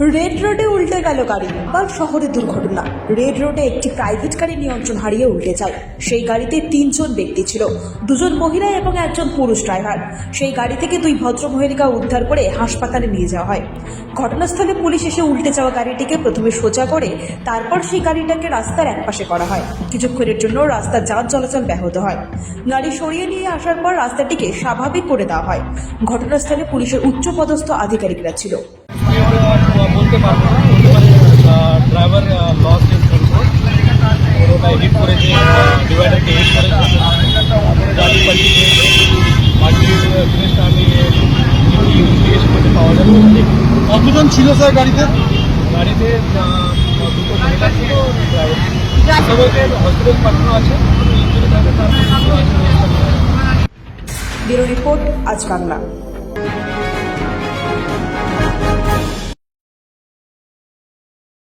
Red রোডে উল্টে গেল গাড়ি, বা শহরে দুর্ঘটনা। রেড রোডে একটি প্রাইভেট গাড়ি নিয়ন্ত্রণ হারিয়ে উল্টে যায়। সেই গাড়িতে তিনজন ব্যক্তি ছিল, দুজন মহিলা এবং একজন পুরুষ ড্রাইভার। সেই গাড়ি থেকে দুই ভদ্র মহিলাকে উদ্ধার করে হাসপাতালে নিয়ে যাওয়া হয়। ঘটনাস্থলে পুলিশ এসে উল্টে যাওয়া গাড়িটিকে প্রথমে সোজা করে, তারপর সেই গাড়িটাকে রাস্তার একপাশে করা হয়। কিছুক্ষণের জন্য রাস্তার যান চলাচল ব্যাহত হয়। গাড়ি সরিয়ে নিয়ে আসার পর রাস্তাটিকে স্বাভাবিক করে দেওয়া হয়। ঘটনাস্থলে পুলিশের উচ্চপদস্থ আধিকারিকরা ছিল। বলতে পারব না বলতে পারি ড্রাইভার লস ইজ কন্ট্রোল ওটা হিট করেছে ডিভাইডারকে হিট করেছে গাড়ি পাল্টি বাকি জিনিসটা আমি জিজ্ঞেস করতে পাওয়া যাবে কতজন ছিল স্যার গাড়িতে? গাড়িতে দুটো মহিলা ছিল সবাইকে হসপিটাল পাঠানো আছে। ইঞ্জুরি থাকে তার ব্যুরো রিপোর্ট আজ বাংলা।